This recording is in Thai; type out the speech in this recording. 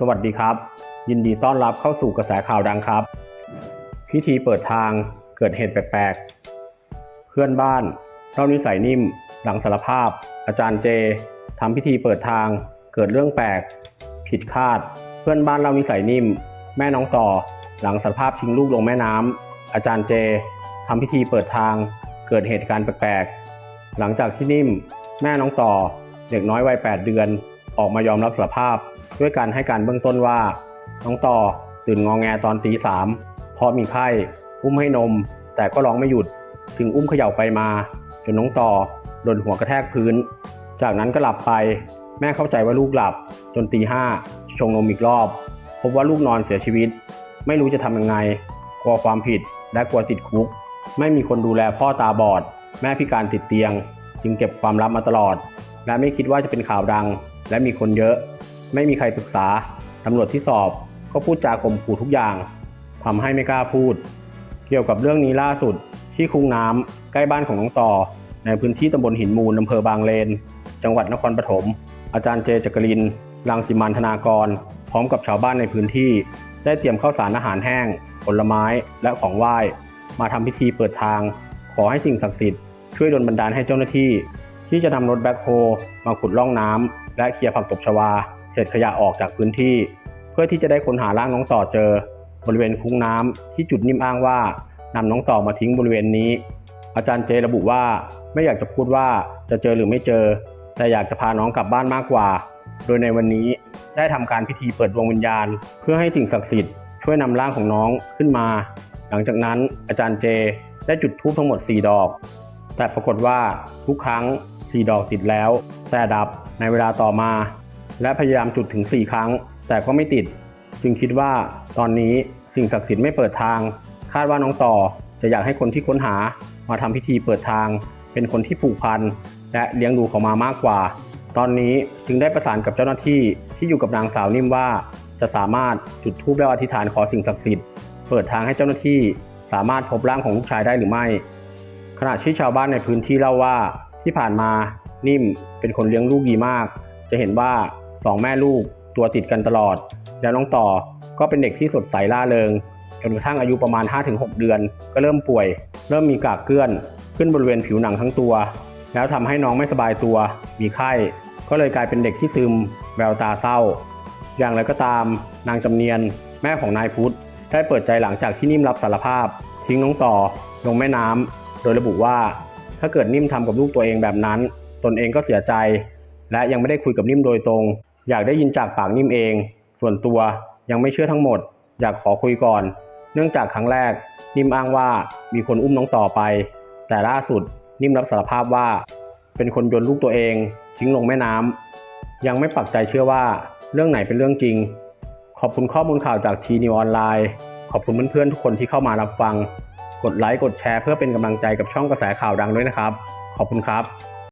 สวัสดีครับ ยินดีต้อนรับเข้าสู่กระแสข่าวดังครับ พิธีเปิดทางเกิดเหตุแปลกๆ เพื่อนบ้านเล่านิสัยนิ่ม หลังสารภาพ อาจารย์เจทำพิธีเปิดทางเกิดเรื่องแปลก ผิดคาด เพื่อนบ้านเล่านิสัยนิ่ม แม่น้องต่อ หลังสารภาพทิ้งลูกลงแม่น้ำอาจารย์เจทำพิธีเปิดทางเกิดเหตุการณ์แปลกๆ หลังจากที่นิ่ม แม่น้องต่อ เด็กน้อยวัย 8 เดือน ออกมายอมรับสารภาพ ด้วยการให้การเบื้องต้นว่า น้องต่อตื่นงองแงตอนตีสามเพราะมีไข้อุ้มให้นม แต่ก็ร้องไม่หยุด ถึงอุ้มเขย่าไปมาจนน้องต่อโดนหัวกระแทกพื้น จากนั้นก็หลับไป แม่เข้าใจว่าลูกหลับจนตีห้าชงนมอีกรอบ พบว่าลูกนอนเสียชีวิต ไม่รู้จะทำยังไง กลัวความผิดและกลัวติดคุก ไม่มีคนดูแลพ่อตาบอด แม่พิการติดเตียง จึงเก็บความลับมาตลอด และไม่คิดว่าจะเป็นข่าวดัง และมีคนเยอะ ไม่มีใครปรึกษาตำรวจที่สอบก็พูดจาข่มขู่ทุกอย่างทำให้ไม่กล้าพูด เกี่ยวกับเรื่องนี้ล่าสุดที่คุงน้ำใกล้บ้านของน้องต่อ ในพื้นที่ตำบลหินมูลอำเภอบางเลน จังหวัดนครปฐมอาจารย์เจจักรินรังสิมันธนากร พร้อมกับชาวบ้านในพื้นที่ ได้เตรียมข้าวสารอาหารแห้ง ผลไม้และของไหว้ มาทำพิธีเปิดทาง ขอให้สิ่งศักดิ์สิทธิ์ช่วยดลบันดาลให้เจ้าหน้าที่ ที่จะนำรถแบ็คโฮมาขุดร่องน้ำและเคลียร์ผักตบชวา เศษขยะออกจากพื้นที่ เพื่อที่จะได้ค้นหาร่างน้องต่อเจอ บริเวณคุ้งน้ำที่จุดนิ่มอ้างว่านำน้องต่อมาทิ้งบริเวณนี้ อาจารย์เจระบุว่าไม่อยากจะพูดว่าจะเจอหรือไม่เจอ แต่อยากจะพาน้องกลับบ้านมากกว่า โดยในวันนี้ได้ทำการพิธีเปิดดวงวิญญาณ เพื่อให้สิ่งศักดิ์สิทธิ์ช่วยนำร่างของน้องขึ้นมา หลังจากนั้นอาจารย์เจได้จุดธูปทั้งหมด 4 ดอก แต่ปรากฏว่าทุกครั้ง 4 ดอกติดแล้ว แต่ดับในเวลาต่อมา และพยายามจุดถึง 4 ครั้ง แต่ก็ไม่ติด จึงคิดว่าตอนนี้สิ่งศักดิ์สิทธิ์ไม่เปิดทาง คาดว่าน้องต่อจะอยากให้คนที่ค้นหามาทำพิธีเปิดทาง เป็นคนที่ผูกพันและเลี้ยงดูเขามามากกว่า ตอนนี้จึงได้ประสานกับเจ้าหน้าที่ที่อยู่กับนางสาวนิ่มว่า จะสามารถจุดธูปและอธิษฐานขอสิ่งศักดิ์สิทธิ์เปิดทางให้เจ้าหน้าที่สามารถพบร่างของลูกชายได้หรือไม่ ขณะที่ชาวบ้านในพื้นที่เล่าว่าที่ผ่านมานิ่มเป็นคนเลี้ยงลูกดีมาก จะเห็นว่า สองแม่ลูกตัวติดกันตลอด แล้วน้องต่อก็เป็นเด็กที่สดใสล่าเริงจนกระทั่งอายุประมาณ 5-6 เดือน ก็เริ่มป่วย เริ่มมีกากเกลื่อน ขึ้นบริเวณผิวหนังทั้งตัว แล้วทำให้น้องไม่สบายตัว มีไข้ ก็เลยกลายเป็นเด็กที่ซึม แววตาเศร้า อย่างไรก็ตาม นางจำเนียน แม่ของนายพุทธได้เปิดใจหลังจากที่นิ่มรับสารภาพ ทิ้งน้องต่อ ลงแม่น้ำโดยระบุว่า ถ้าเกิดนิ่มทำกับลูกตัวเองแบบนั้น ตนเองก็เสียใจ และยังไม่ได้คุยกับนิ่มโดยตรง อยากได้ยินจากปากนิ่มเอง ส่วนตัวยังไม่เชื่อทั้งหมด อยากขอคุยก่อน เนื่องจากครั้งแรก นิ่มอ้างว่ามีคนอุ้มน้องต่อไป แต่ล่าสุดนิ่มรับสารภาพว่า เป็นคนโยนลูกตัวเอง ทิ้งลงแม่น้ำยังไม่ปักใจเชื่อว่าเรื่องไหนเป็นเรื่องจริง ขอบคุณข้อมูลข่าวจากทีนิวออนไลน์ขอบคุณเพื่อนๆทุกคนที่เข้ามารับฟัง กดไลค์กดแชร์เพื่อเป็นกำลังใจกับช่องกระแสข่าวดังด้วยนะครับ ขอบคุณครับ